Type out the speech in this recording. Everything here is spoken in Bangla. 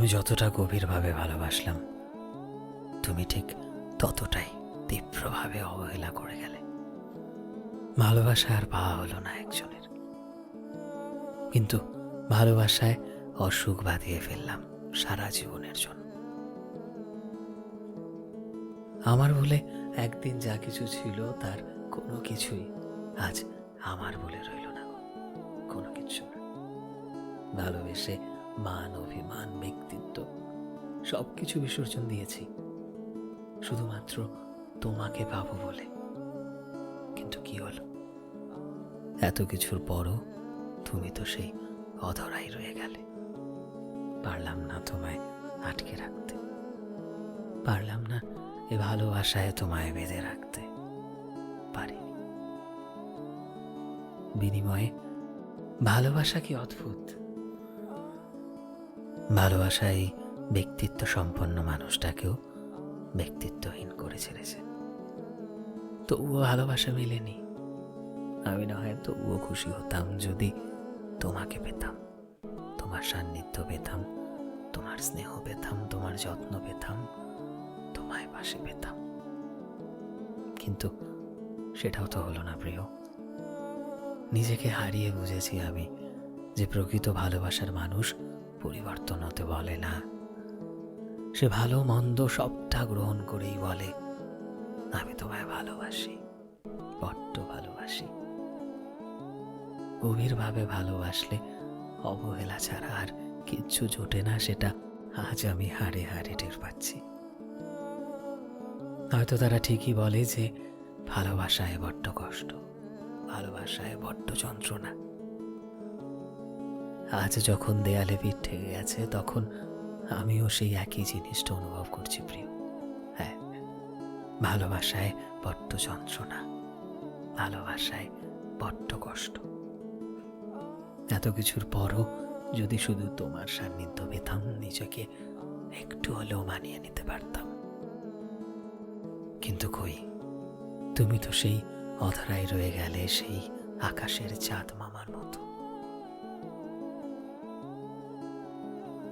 আমি যতটা গভীরভাবে ভালোবাসলাম, তুমি ঠিক ততটাই তীব্রভাবে অবহেলা করে গেলে। ভালোবাসা আর পাওয়া হলো না একজনের। কিন্তু ভালোবাসায় অসুখ বাঁধিয়ে ফেললাম সারা জীবনের জন্য। আমার বলে একদিন যা কিছু ছিল তার কোনো কিছুই আজ আমার বলে রইল না কোনো কিছু না। ভালোবেসে মান, অভিমান, ব্যক্তিত্ব সব কিছু বিসর্জন দিয়েছি। শুধুমাত্র তোমাকে পাবো বলে। কিন্তু কি হলো? এত কিছুর পরও তুমি তো সেই অধরাই রয়ে গেলে। পারলাম না তোমায় আটকে রাখতে। পারলাম না এ ভালোবাসায় তোমায় বেঁধে রাখতে। পারিনি। বিনিময়ে ভালোবাসা কি অদ্ভুত? ভালোবাসা এই ব্যক্তিত্ব সম্পন্ন মানুষটাকেও ব্যক্তিত্বহীন করে ছেড়েছে। তবুও ভালোবাসা মেলেনি। আমি না হয় তবুও খুশি হতাম যদি তোমাকে পেতাম, তোমার সান্নিধ্য পেতাম, তোমার স্নেহ পেতাম, তোমার যত্ন পেতাম, তোমায় পাশে পেতাম। কিন্তু সেটাও তো হলো না প্রিয়। নিজেকে হারিয়ে বুঝেছি আমি যে প্রকৃত ভালোবাসার মানুষ পরিবর্তন হতে বলে না। সে ভালো মন্দ সবটা গ্রহণ করেই বলে, আমি তোমায় ভালোবাসি, বড্ড ভালোবাসি। গভীরভাবে ভালোবাসলে অবহেলা ছাড়া আর কিচ্ছু জোটে না সেটা আজ আমি হাড়ে হাড়ে টের পাচ্ছি। হয়তো তারা ঠিকই বলে যে, ভালোবাসায় বড্ড কষ্ট, ভালোবাসায় বড্ড যন্ত্রণা। আজ যখন দেয়ালে পিঠ ঠেকে গেছে, তখন আমিও সেই একই জিনিসটা অনুভব করছি, প্রিয়। হ্যাঁ ভালোবাসায় বড্ড যন্ত্রণা, ভালোবাসায় বড্ড কষ্ট। এত কিছুর পরও যদি শুধু তোমার সান্নিধ্য পেতাম, নিজেকে একটু হলেও মানিয়ে নিতে পারতাম। কিন্তু কই, তুমি তো সেই অধরাই রয়ে গেলে, সেই আকাশের চাঁদ মামার মতো।